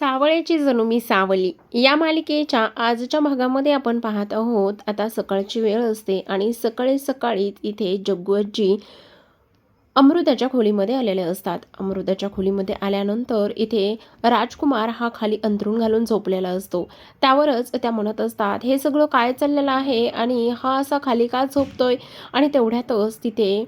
सावळ्याची जणू मी सावली. या मालिकेच्या आजच्या भागामध्ये आपण पाहत आहोत आता सकाळची वेळ असते आणि सकाळी सकाळी इथे जग्गूजी अमृताच्या खोलीमध्ये आलेले असतात. अमृताच्या खोलीमध्ये आल्यानंतर इथे राजकुमार हा खाली अंथरूण घालून झोपलेला असतो. त्यावरच त्या म्हणत असतात हे सगळं काय चाललेलं आहे आणि हा असा खाली का झोपतोय? आणि तेवढ्यातच तिथे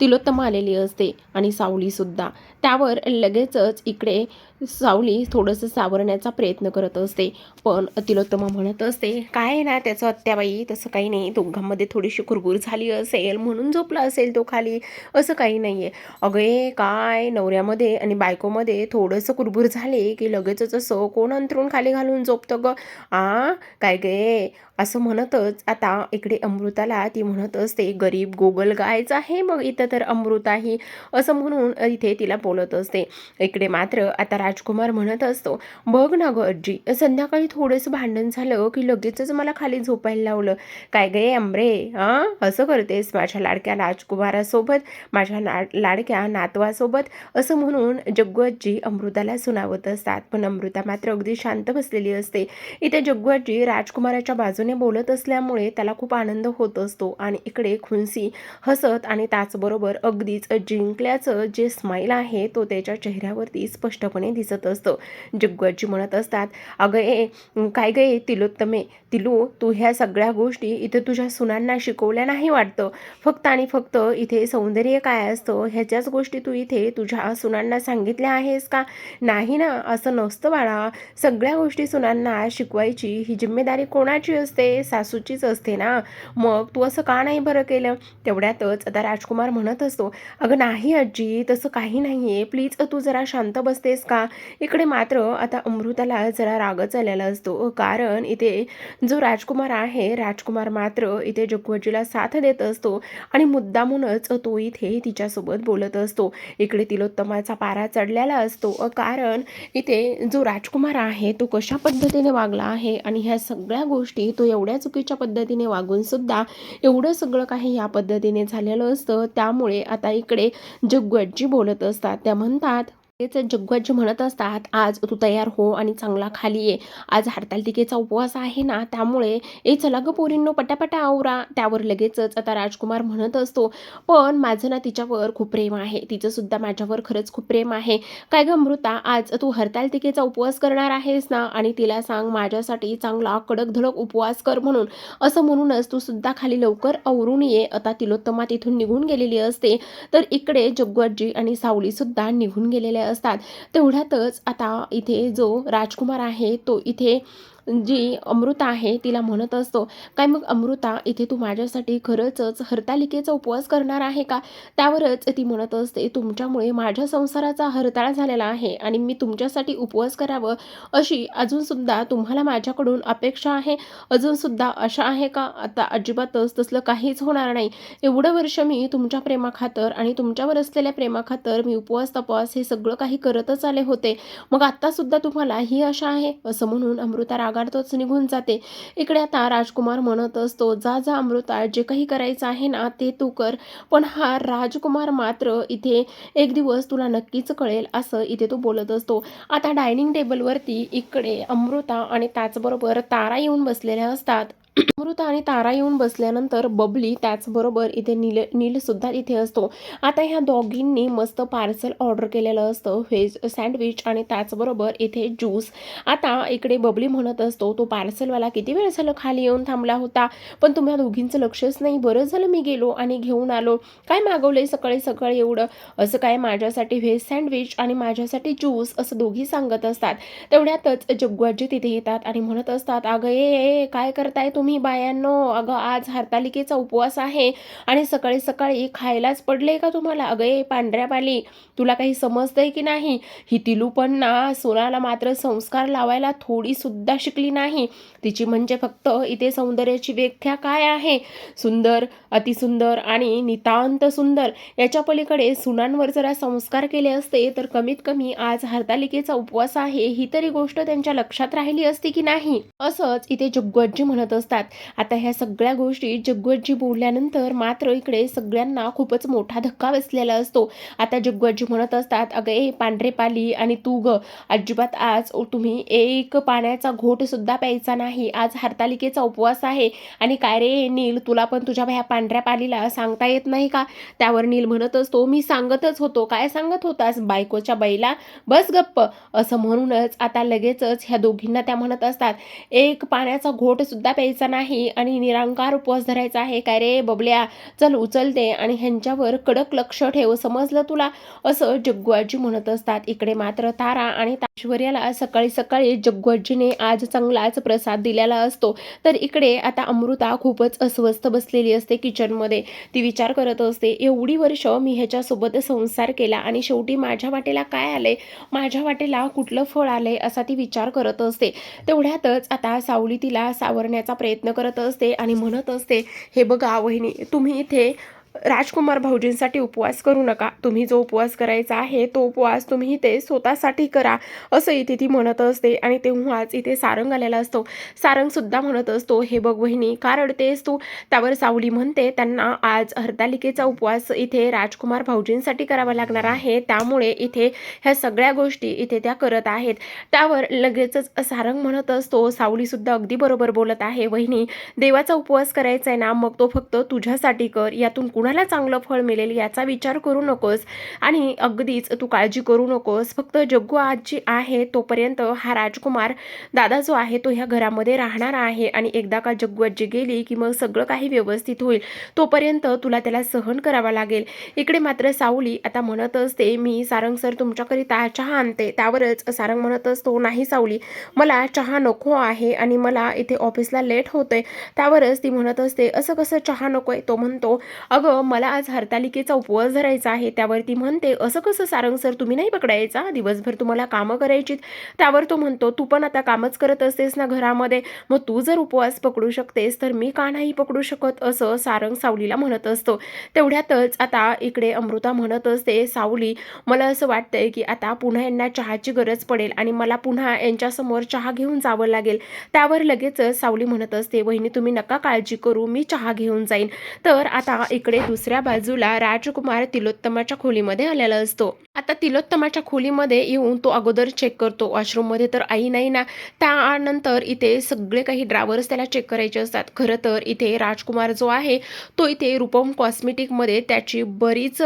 तिलोत्तमा आलेली असते आणि सावलीसुद्धा. त्यावर लगेचच इकडे सावली थोडंसं सावरण्याचा प्रयत्न करत असते. पण तिलोत्तमा म्हणत असते काय आहे ना त्याचं अत्याबाई? तसं काही नाही. दोघांमध्ये थोडीशी कुरबुर झाली असेल म्हणून झोपला असेल तो खाली. असं काही नाही आहे अगं काय? नवऱ्यामध्ये आणि बायकोमध्ये थोडंसं कुरबुर झाले की लगेचच असं कोण अंतरून खाली घालून झोपतं ग? आ? काय गे असं म्हणतच आता इकडे अमृताला ती म्हणत असते गरीब गोगल गायचं आहे मग इथं तर अमृताही. असं म्हणून इथे तिला बोलत असते. इकडे मात्र आता राजकुमार म्हणत असतो बघ ना गं आजी संध्याकाळी थोडंसं भांडण झालं की लगेचच मला खाली झोपायला लावलं. काय गे अमरे हां? असं करतेस माझ्या लाडक्या राजकुमारासोबत माझ्या ना लाडक्या नातवासोबत? असं म्हणून जग्गू आजी अमृताला सुनावत असतात. पण अमृता मात्र अगदी शांत बसलेली असते. इथे जग्गू आजी राजकुमाराच्या बाजूने बोलत असल्यामुळे त्याला खूप आनंद होत असतो आणि इकडे खुनसी हसत आणि त्याचबरोबर अगदीच जिंकल्याचं जे स्माईल आहे तो त्याच्या चेहऱ्यावरती स्पष्टपणे दिसत असतो. जग्गुआजी म्हणत असतात अगं ए काय गे तिलोत्तमे तिलू तू ह्या सगळ्या गोष्टी इथे तुझ्या सुनांना शिकवल्या नाही वाटतं. फक्त आणि फक्त इथे सौंदर्य काय असतं? ह्याच्याच गोष्टी तू इथे तुझ्या सुनांना सांगितल्या आहेस का? नाही ना असं नसतं बाळा. सगळ्या गोष्टी सुनांना शिकवायची ही जिम्मेदारी कोणाची असते? सासूचीच असते ना. मग तू असं का नाही बरं केलं? तेवढ्यातच आता राजकुमार म्हणत असतो अगं नाही आजी तसं काही नाही आहे प्लीज तू जरा शांत बसतेस का? इकडे मात्र आता अमृताला जरा रागच आलेला असतो. कारण इथे जो राजकुमार आहे राजकुमार मात्र इथे जगवजीला साथ देत असतो आणि मुद्दामूनच तो इथे तिच्यासोबत बोलत असतो. इकडे तिलोत्तमाचा पारा चढलेला असतो. कारण इथे जो राजकुमार आहे तो कशा पद्धतीने वागला आहे आणि ह्या सगळ्या गोष्टी तो एवढ्या चुकीच्या पद्धतीने वागून सुद्धा एवढं सगळं काही या पद्धतीने झालेलं असतं. त्यामुळे आता इकडे जगवजी बोलत असतात. त्या म्हणतात तेच जग्गूजी म्हणत असतात आज तू तयार हो आणि चांगला खाली ये. आज हरतालतिकेचा उपवास आहे ना त्यामुळे ए चला ग पोरींनो पटापटा आवरा. त्यावर लगेचच आता राजकुमार म्हणत असतो पण माझं ना तिच्यावर खूप प्रेम आहे. तिचं सुद्धा माझ्यावर खरंच खूप प्रेम आहे. काय ग अमृता आज तू हरतालतिकेचा उपवास करणार आहेस ना? आणि तिला सांग माझ्यासाठी चांगला कडक धडक उपवास कर म्हणून. असं म्हणूनच तू सुद्धा खाली लवकर आवरून ये. आता तिलोत्तमा तिथून निघून गेलेली असते. तर इकडे जग्गूजी आणि सावलीसुद्धा निघून गेलेल्या असतात. तेवढ्यातच आता इथे जो राजकुमार आहे तो इथे जी अमृता आहे तिला म्हणत असतो काय मग अमृता इथे तू माझ्यासाठी खरंच हरतालिकेचा उपवास करणार आहे का? त्यावरच ती म्हणत असते तुमच्यामुळे माझ्या संसाराचा हरताळ झालेला आहे आणि मी तुमच्यासाठी उपवास करावं. अशी अजूनसुद्धा तुम्हाला माझ्याकडून अपेक्षा आहे. अजूनसुद्धा अशा आहे का? आता अजिबातच तसलं काहीच होणार नाही. एवढं वर्ष मी तुमच्या प्रेमाखातर आणि तुमच्यावर असलेल्या प्रेमाखातर मी उपवास तपास हे सगळं काही करतच आले होते. मग आत्तासुद्धा तुम्हाला ही आशा आहे? असं म्हणून अमृता रागाडतोच निघून जाते. इकडे आता राजकुमार म्हणत असतो जा जा अमृता जे काही करायचं आहे ना ते तू कर. पण हा राजकुमार मात्र इथे एक दिवस तुला नक्कीच कळेल असं इथे तो बोलत असतो. आता डायनिंग टेबलवरती इकडे अमृता आणि त्याचबरोबर तारा येऊन बसलेल्या असतात. अमृता आणि तारा येऊन बसल्यानंतर बबली त्याचबरोबर इथे नील नीलसुद्धा इथे असतो. आता ह्या दोघींनी मस्त पार्सल ऑर्डर केलेलं असतं व्हेज सँडविच आणि त्याचबरोबर इथे ज्यूस. आता इकडे बबली म्हणत असतो तो पार्सलवाला किती वेळ झालं खाली येऊन थांबला होता? पण तुम्ही दोघींचं लक्षच नाही. बरं झालं मी गेलो आणि घेऊन आलो. काय मागवलंय सकाळी सकाळी एवढं? असं काय माझ्यासाठी व्हेज सँडविच आणि माझ्यासाठी ज्यूस? असं दोघी सांगत असतात. तेवढ्यातच जग्गुआजी तिथे येतात आणि म्हणत असतात अगं ए ए, काय करताय तुम्ही बायांनो अगं आज हरतालिकेचा उपवास आहे आणि सकाळी सकाळी खायलाच पडले का तुम्हाला? अगं ए पांढऱ्या पाली तुला काही समजतंय की नाही? ही तिलू पण ना सोनाला मात्र संस्कार लावायला थोडी सुद्धा शिकली नाही. तिची म्हणजे फक्त इथे सौंदर्याची व्याख्या काय आहे? सुंदर अतिसुंदर आणि नितांत सुंदर याच्या पलीकडे सुनांवर जरा संस्कार केले असते तर कमीत कमी आज हरतालिकेचा उपवास आहे ही तरी गोष्ट त्यांच्या लक्षात राहिली असती की नाही? असंच इथे जग्गूजी म्हणत असते असतात आता ह्या सगळ्या गोष्टी जग्गूजी बोलल्यानंतर मात्र इकडे सगळ्यांना खूपच मोठा धक्का बसलेला असतो. आता जग्गूजी म्हणत असतात अगं ए पांढरे पाली आणि तू ग. अजिबात आज तुम्ही एक पाण्याचा घोटसुद्धा प्यायचा नाही. आज हरतालिकेचा उपवास आहे. आणि काय रे नील तुला पण तुझ्या ह्या पांढऱ्या पालीला सांगता येत नाही का? त्यावर नील म्हणत असतो मी सांगतच होतो. काय सांगत होतास बायकोच्या बैला बस गप्प. असं म्हणूनच आता लगेचच ह्या दोघींना त्या म्हणत असतात एक पाण्याचा घोटसुद्धा प्यायचा करायचा नाही आणि निरंकार उपवास धरायचा आहे. काय रे बबल्या चल उचलते आणि ह्यांच्यावर कडक लक्ष ठेव. समजलं तुला? असं जग्गूआजी म्हणत असतात. इकडे मात्र तारा आणि ऐश्वर्याला सकाळी सकाळी जग्गूआजीने आज चांगलाच प्रसाद दिलेला असतो. तर इकडे आता अमृता खूपच अस्वस्थ बसलेली असते किचनमध्ये. ती विचार करत असते एवढी वर्ष मी ह्याच्यासोबत संसार केला आणि शेवटी माझ्या वाटेला काय आले? माझ्या वाटेला कुठलं फळ आलंय असा ती विचार करत असते. तेवढ्यातच आता सावली तिला सावरण्याचा प्रयत्न प्रयत्न करत असते आणि म्हणत असते हे बघा वहिनी तुम्ही इथे राजकुमार भाऊजींसाठी उपवास करू नका. तुम्ही जो उपवास करायचा आहे तो उपवास तुम्ही इथे स्वतःसाठी करा असं इथे ती म्हणत असते आणि तेव्हाच इथे सारंग आलेला असतो. सारंग सुद्धा म्हणत असतो हे बघ वहिनी का रडतेस तू? त्यावर सावली म्हणते त्यांना आज हरतालिकेचा उपवास इथे राजकुमार भाऊजींसाठी करावा लागणार आहे. त्यामुळे इथे ह्या सगळ्या गोष्टी इथे त्या करत आहेत. त्यावर लगेचच सारंग म्हणत असतो सावलीसुद्धा अगदी बरोबर बोलत आहे. वहिनी देवाचा उपवास करायचा आहे ना मग तो फक्त तुझ्यासाठी कर. यातून कुणाला चांगलं फळ मिळेल याचा विचार करू नकोस. आणि अगदीच तू काळजी करू नकोस. फक्त जग्गू आजी आहे तोपर्यंत हा राजकुमार दादा जो आहे तो ह्या घरामध्ये राहणार आहे. आणि एकदा का जग्गू आजी गेली की मग सगळं काही व्यवस्थित होईल तोपर्यंत तुला त्याला सहन करावा लागेल. इकडे मात्र सावली आता म्हणत असते मी सारंग सर तुमच्याकरिता चहा आणते. त्यावरच सारंग म्हणत असतो नाही सावली मला चहा नको आहे आणि मला इथे ऑफिसला लेट होतंय. त्यावरच ती म्हणत असते असं कसं चहा नकोय? तो म्हणतो अगं मला आज हरतालिकेचा उपवास धरायचा आहे त्यावर ती म्हणते असं कसं सारंग सर तुम्ही नाही पकडायचा? दिवसभर तुम्हाला कामं करायची त्यावर तो म्हणतो तू पण आता कामच करत असतेस ना घरामध्ये मग तू जर उपवास पकडू शकतेस तर मी का नाही पकडू शकत? असं सारंग सावलीला म्हणत असतो. तेवढ्यातच आता इकडे अमृता म्हणत असते सावली मला असं वाटतंय की आता पुन्हा यांना चहाची गरज पडेल आणि मला पुन्हा यांच्यासमोर चहा घेऊन जावं लागेल. त्यावर लगेचच सावली म्हणत असते वहिनी तुम्ही नका काळजी करू मी चहा घेऊन जाईन. तर आता इकडे दुसऱ्या बाजूला राजकुमार तिलोत्तमाच्या खोलीमध्ये आलेला असतो. आता तिलोत्तमाच्या खोलीमध्ये येऊन तो अगोदर चेक करतो. वॉशरूममध्ये तर आई नाही ना. त्यानंतर इथे सगळे काही ड्रायव्हर्स त्याला चेक करायचे असतात. खरं तर इथे राजकुमार जो आहे तो इथे रूपम कॉस्मेटिकमध्ये त्याची बरीच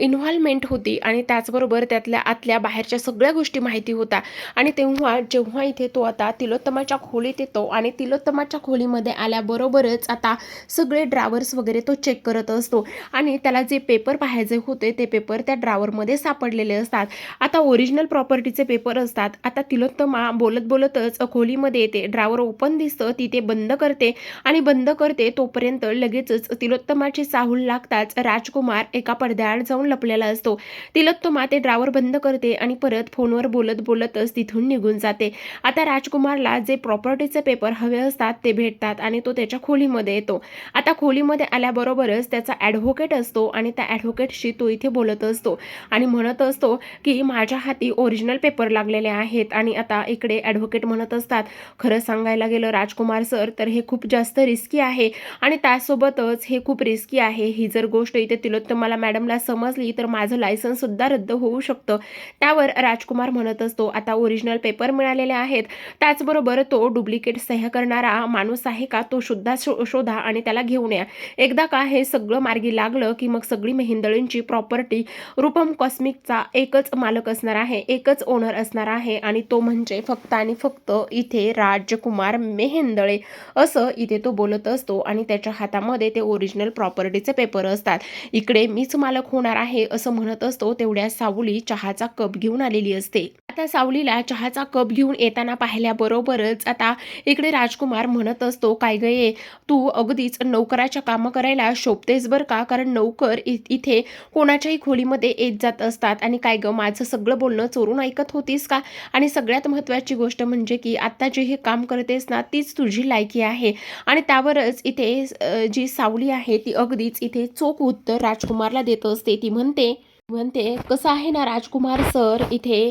इन्व्हॉल्वमेंट होती आणि त्याचबरोबर त्यातल्या आतल्या बाहेरच्या सगळ्या गोष्टी माहिती होता. आणि तेव्हा जेव्हा इथे तो आता तिलोत्तमाच्या खोलीत येतो आणि तिलोत्तमाच्या खोलीमध्ये आल्याबरोबरच आता सगळे ड्रायव्हर्स वगैरे तो चेक करत असतो आणि त्याला जे पेपर पाहायचे होते ते पेपर त्या ड्रावरमध्ये सापडलेले असतात. आता ओरिजिनल प्रॉपर्टीचे पेपर असतात. आता तिलोत्तमा बोलत बोलतच खोलीमध्ये येते ड्रावर ओपन दिसतं ती ते बंद करते. आणि बंद करते तोपर्यंत लगेचच तिलोत्तमाची चाहूल लागताच राजकुमार एका पडद्याआड जाऊन लपलेला असतो. तिलोत्तमा ते ड्रावर बंद करते आणि परत फोनवर बोलत बोलतच तिथून निघून जाते. आता राजकुमारला जे प्रॉपर्टीचे पेपर हवे असतात ते भेटतात आणि तो त्याच्या खोलीमध्ये येतो. आता खोलीमध्ये आल्याबरोबरच त्याचा ॲडव्होकेट असतो आणि त्या ॲडव्होकेटशी तो इथे बोलत असतो. आणि म्हणत असतो की माझ्या हाती ओरिजिनल पेपर लागलेले आहेत आणि आता इकडे ॲडव्होकेट म्हणत असतात. खरं सांगायला गेलं राजकुमार सर तर हे खूप जास्त रिस्की आहे. आणि त्यासोबतच हे खूप रिस्की आहे. ही जर गोष्ट इथे तिलोत्तमाला मॅडमला समजली तर माझं लायसन्ससुद्धा रद्द होऊ शकतं. त्यावर राजकुमार म्हणत असतो आता ओरिजिनल पेपर मिळालेले आहेत. त्याचबरोबर तो डुप्लिकेट सह्य करणारा माणूस आहे का? तो सुद्धा शो शोधा आणि त्याला घेऊन या. एकदा का हे सगळं मार्गी लागलं की मग सगळी मेहिंदळींची प्रॉपर्टी रूपम कॉस्मिकचा एकच मालक असणार आहे एकच ओनर असणार आहे आणि तो म्हणजे फक्त आणि फक्त इथे राजकुमार मेहेंदळे. असं इथे तो बोलत असतो आणि त्याच्या हातामध्ये ते ओरिजिनल प्रॉपर्टीचे पेपर असतात. इकडे मीच मालक होणार आहे असं म्हणत असतो तेवढ्या सावली चहाचा कप घेऊन आलेली असते. आता सावलीला चहाचा कप घेऊन येताना पाहिल्याबरोबरच आता इकडे राजकुमार म्हणत असतो काय गये तू अगदीच नोकराच्या कामं करायला शोभतेस बरं का? कारण नोकर इ- इथे कोणाच्याही खोलीमध्ये येत जात असतात. आणि काय ग माझं सगळं बोलणं चोरून ऐकत होतीस का? आणि सगळ्यात महत्त्वाची गोष्ट म्हणजे की आत्ता जे हे काम करतेस ना तीच तुझी लायकी आहे. आणि त्यावरच इथे जी सावली आहे ती अगदीच इथे चोख उत्तर राजकुमारला देत असते. ती म्हणते म्हणते कसं आहे ना राजकुमार सर इथे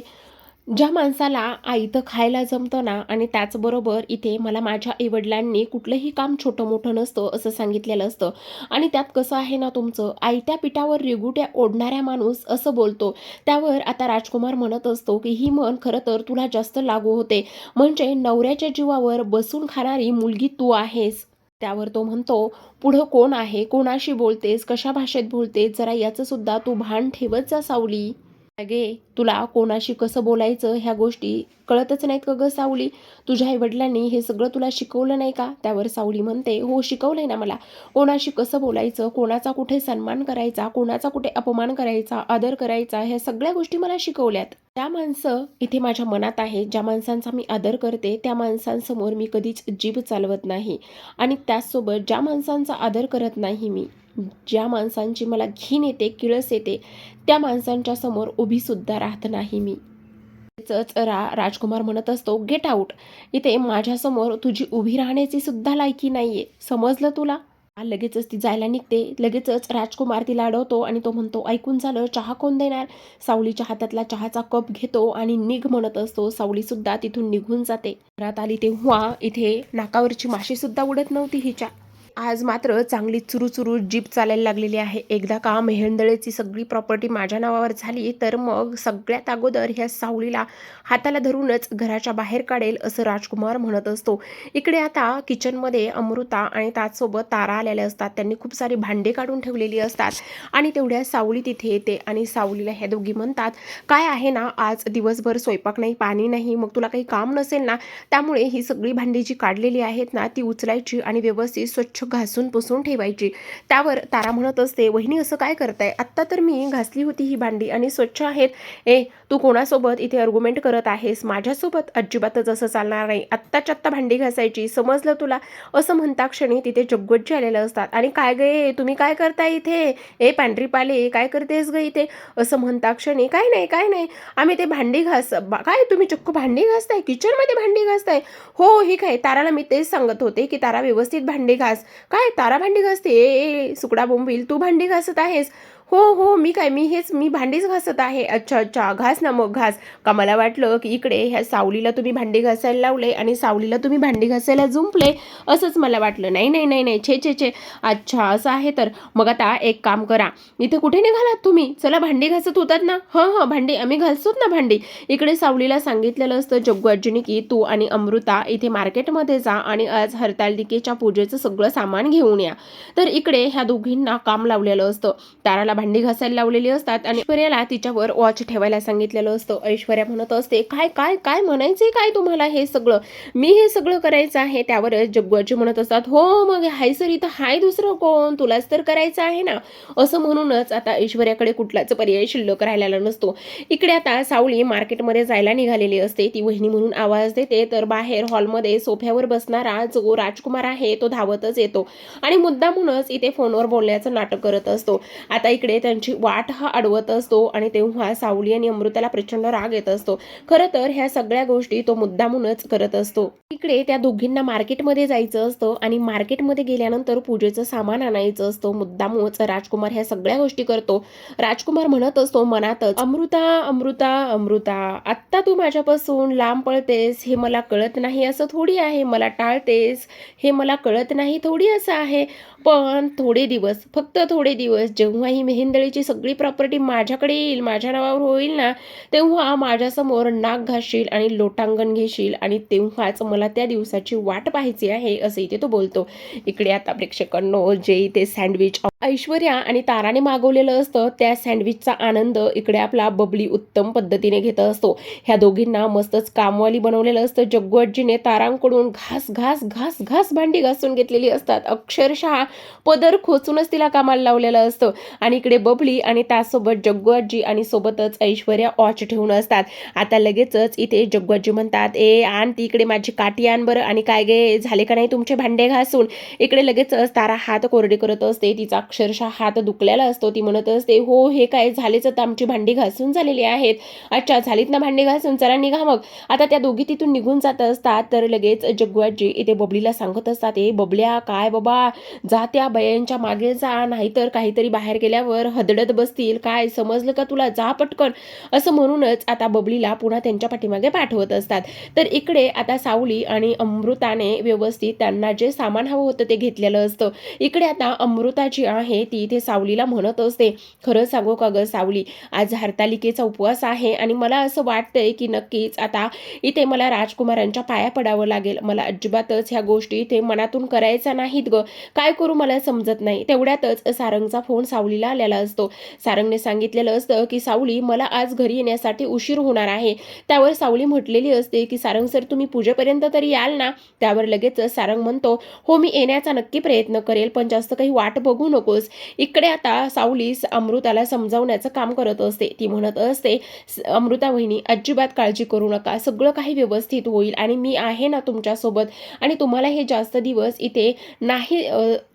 ज्या माणसाला आयतं खायला जमतं ना आणि त्याचबरोबर इथे मला माझ्या आईवडिलांनी कुठलंही काम छोटं मोठं नसतं असं सांगितलेलं असतं. आणि त्यात कसं आहे ना तुमचं? आयत्या पिठावर रिगुट्या ओढणाऱ्या माणूस असं बोलतो. त्यावर आता राजकुमार म्हणत असतो की ही म्हण खरं तर तुला जास्त लागू होते. म्हणजे नवऱ्याच्या जीवावर बसून खाणारी मुलगी तू आहेस. त्यावर तो म्हणतो पुढं कोण आहे? कोणाशी बोलतेस? कशा भाषेत बोलतेस? जरा याचं सुद्धा तू भान ठेवत जा सावली. अगे तुला कोणाशी कसं बोलायचं ह्या गोष्टी कळतच नाहीत का ग सावली? तुझ्या आईवडिलांनी हे सगळं तुला शिकवलं नाही का? त्यावर सावली म्हणते हो शिकवलंय ना मला. कोणाशी कसं बोलायचं कोणाचा कुठे सन्मान करायचा कोणाचा कुठे अपमान करायचा आदर करायचा ह्या सगळ्या गोष्टी मला शिकवल्यात. त्या माणसं इथे माझ्या मनात आहे ज्या माणसांचा मी आदर करते त्या माणसांसमोर मी कधीच जीभ चालवत नाही. आणि त्याचसोबत ज्या माणसांचा आदर करत नाही मी ज्या माणसांची मला घीन येते किळस येते त्या माणसांच्या समोर उभी सुद्धा राहत नाही मी. रा राजकुमार म्हणत असतो गेट आऊट इथे माझ्यासमोर तुझी उभी राहण्याची सुद्धा लायकी नाहीये. समजलं तुला? लगेचच ती जायला निघते. लगेचच राजकुमार तिला अडवतो आणि तो म्हणतो ऐकून झालं चहा कोण देणार? सावलीच्या हातातला चहाचा कप घेतो आणि निघ म्हणत असतो. सावली सुद्धा तिथून निघून जाते. घरात आली तेव्हा इथे नाकावरची माशी सुद्धा उडत नव्हती हिच्या. आज मात्र चांगली चुरूचुरू जीप चालायला लागलेली आहे. एकदा का मेहेंदळेची सगळी प्रॉपर्टी माझ्या नावावर झाली तर मग सगळ्यात अगोदर ह्या सावलीला हाताला धरूनच घराच्या बाहेर काढेल असं राजकुमार म्हणत असतो. इकडे आता किचनमध्ये अमृता आणि त्याचसोबत तारा आलेल्या असतात. त्यांनी खूप सारी भांडे काढून ठेवलेली असतात. आणि तेवढ्या सावली तिथे येते आणि सावलीला ह्या दोघी म्हणतात काय आहे ना आज दिवसभर स्वयंपाक नाही पाणी नाही मग तुला काही काम नसेल ना? त्यामुळे ही सगळी भांडी जी काढलेली आहेत ना ती उचलायची आणि व्यवस्थित स्वच्छ घासून पुसून ठेवायची. त्यावर तारा म्हणत असते वहिनी असं काय करताय? आत्ता तर मी घासली होती ही भांडी आणि स्वच्छ आहेत. ए तू कोणासोबत इथे अर्ग्युमेंट करत आहेस? माझ्यासोबत? अजिबातच असं चालणार नाही. आत्ताच्या आत्ता भांडी घासायची. समजलं तुला? असं म्हणता क्षणी तिथे जग्गोजी आलेलं असतात. आणि काय गे तुम्ही काय करताय इथे? ए पांढरी पाले काय करतेस ग इथे? असं म्हणता क्षणी काय नाही काय नाही. आम्ही ते भांडी घास बा- काय तुम्ही चक्क भांडी घासताय? किचनमध्ये भांडी घासताय? हो ही काय ताराला मी तेच सांगत होते की तारा व्यवस्थित भांडी घास. काय तारा भांडी घासते? ए सुकडा बोंबील तू भांडी घासत आहेस. हो हो मी काय मी हेच मी भांडीच घासत आहे. अच्छा अच्छा घास ना मग घास. का मला वाटलं की इकडे ह्या सावलीला तुम्ही भांडी घासायला लावले आणि सावलीला तुम्ही भांडी घासायला जुंपले असंच मला वाटलं. नाही नाही नाही नाही छे छे छे. अच्छा असं आहे तर. मग आता एक काम करा. इथे कुठे निघालात तुम्ही? चला भांडी घासत होतात ना? हं हं भांडी आम्ही घालतोत ना भांडी. इकडे सावलीला सांगितलेलं असतं जग्गू आजीने की तू आणि अमृता इथे मार्केटमध्ये जा आणि आज हरतालिकेच्या पूजेचं सगळं सामान घेऊन या. तर इकडे ह्या दोघींना काम लावलेलं असतं. ताराला भांडी घासायला लावलेली असतात आणि ऐश्वर्याला तिच्यावर वॉच ठेवायला सांगितलेलं असतं. ऐश्वर्या म्हणत असते काय काय काय म्हणायचंय काय तुम्हाला हे सगळं? मी हे सगळं करायचं आहे. त्यावर जग्गूआजी म्हणत असतात हो मग हाय सर इथं हाय दुसरं कोण? तुलाच तर करायचं आहे ना? असं म्हणूनच आता ऐश्वर्याकडे कुठलाच पर्याय शिल्लक राहिलेला नसतो. इकडे आता सावळी मार्केटमध्ये जायला निघालेली असते. ती वहिनी म्हणून आवाज देते तर बाहेर हॉलमध्ये सोफ्यावर बसणारा जो राजकुमार आहे तो धावतच येतो. आणि मुद्दामूनच इथे फोनवर बोलण्याचं नाटक करत असतो. आता इकडे त्यांची वाट हा अडवत असतो आणि तेव्हा सावली आणि अमृताला प्रचंड राग येत असतो. खरं तर ह्या सगळ्या गोष्टी तो मुद्दामूनच करत असतो. इकडे त्या दोघींना मार्केटमध्ये जायचं असतं आणि मार्केटमध्ये गेल्यानंतर पूजेचं सामान आणायचं असतं. मुद्दामूच राजकुमार ह्या सगळ्या गोष्टी करतो. राजकुमार म्हणत असतो मनातच अमृता अमृता अमृता आत्ता तू माझ्यापासून लांब पळतेस. हे मला कळत नाही असं थोडी आहे. मला टाळतेस. हे मला कळत नाही थोडी असं आहे. पण थोडे दिवस फक्त थोडे दिवस जेव्हाही मी मेहेंदळीची सगळी प्रॉपर्टी माझ्याकडे येईल माझ्या नावावर होईल ना तेव्हा माझ्यासमोर नाक घासशील आणि लोटांगण घेशील आणि तेव्हाच मला त्या दिवसाची वाट पाहायची आहे असं इथे तो बोलतो. इकडे आता प्रेक्षकांनो जे इथे सँडविच ऐश्वर्या आणि ताराने मागवलेलं असतं त्या सँडविचचा आनंद इकडे आपला बबली उत्तम पद्धतीने घेत असतो. ह्या दोघींना मस्तच कामवाली बनवलेलं असतं. जग्गू आजीने तारांकडून घास घास घास घास भांडी घासून घेतलेली असतात. अक्षरशः पदर खोचूनच तिला कामाला लावलेलं असतं. आणि इकडे बबली आणि त्यासोबत जग्गू आजी आणि सोबतच ऐश्वर्या ऑच ठेवून असतात. आता लगेचच इथे जग्गू आजी म्हणतात ए आण ती इकडे माझी काठी आण बरं. आणि काय गे झाले का नाही तुमचे भांडे घासून? इकडे लगेचच तारा हात कोरडे करत असते. तिचा अक्षरशः हात दुखलेला असतो. ती म्हणत असते हो हे काय झालेच तर आमची भांडी घासून झालेली आहेत. अच्छा झालीत ना भांडी घासून? चला निघा मग. आता त्या दोघी तिथून निघून जात असतात. तर लगेच जग्गुआजी इथे बबलीला सांगत असतात ए बबल्या काय बाबा? जा त्या बयांच्या मागे जा. नाहीतर काहीतरी बाहेर गेल्यावर हदडत बसतील. काय समजलं का तुला? जा पटकन. असं म्हणूनच आता बबलीला पुन्हा त्यांच्या पाठीमागे पाठवत असतात. तर इकडे आता सावली आणि अमृताने व्यवस्थित त्यांना जे सामान हवं होतं ते घेतलेलं असतं. इकडे आता अमृताची आहे ती इथे सावलीला म्हणत असते. खरं सांगू का ग सावली? आज हरतालिकेचा उपवास आहे आणि मला असं वाटतंय की नक्कीच आता इथे मला राजकुमारांच्या पाया पडावं लागेल. मला अजिबातच ह्या गोष्टी इथे मनातून करायच्या नाहीत ग. काय करू मला समजत नाही. तेवढ्यातच सारंगचा फोन सावलीला आलेला असतो. सारंगने सांगितलेलं असतं की सावली मला आज घरी येण्यासाठी उशीर होणार आहे. त्यावर सावली म्हटलेली असते की सारंग सर तुम्ही पूजेपर्यंत तरी याल ना? त्यावर लगेच सारंग म्हणतो हो मी येण्याचा नक्की प्रयत्न करेल पण जास्त काही वाट बघू नको. नकोस. इकडे आता सावलीस अमृताला समजावण्याचं काम करत असते. ती म्हणत असते अमृता वहिनी अजिबात काळजी करू नका. सगळं काही व्यवस्थित होईल आणि मी आहे ना तुमच्यासोबत आणि तुम्हाला हे जास्त दिवस इथे नाही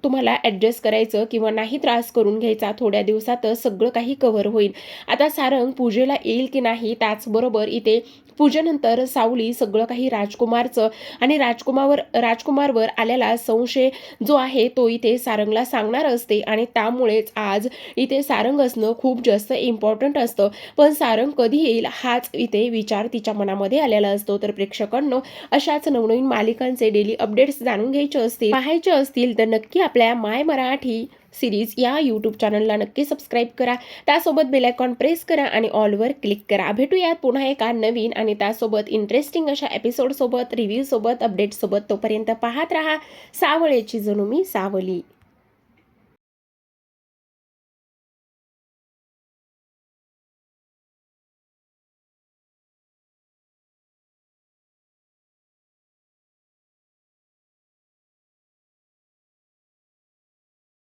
तुम्हाला ॲडजस्ट करायचं किंवा नाही त्रास करून घ्यायचा. थोड्या दिवसातच सगळं काही कव्हर होईल. आता सारंग पूजेला येईल की नाही त्याचबरोबर इथे पूजेनंतर सावली सगळं काही राजकुमारचं आणि राजकुमारवर राजकुमारवर आलेला संशय जो आहे तो इथे सारंगला सांगणार असते आणि त्यामुळेच आज इथे सारंग असणं खूप जास्त इम्पॉर्टंट असतं. पण सारंग कधी येईल हाच इथे विचार तिच्या मनामध्ये आलेला असतो. तर प्रेक्षकांनो अशाच नवनवीन मालिकांचे डेली अपडेट्स जाणून घ्यायचे असतील पाहायचे असतील तर नक्की आपल्या माय मराठी सिरीज या यूट्यूब चॅनलला नक्की सबस्क्राईब करा. त्यासोबत बेलायकॉन प्रेस करा आणि ऑलवर क्लिक करा. भेटूयात पुन्हा एका नवीन आणि त्यासोबत इंटरेस्टिंग अशा एपिसोडसोबत रिव्ह्यूसोबत अपडेटसोबत तोपर्यंत पाहत राहा. सावळेची जणू मी सावली.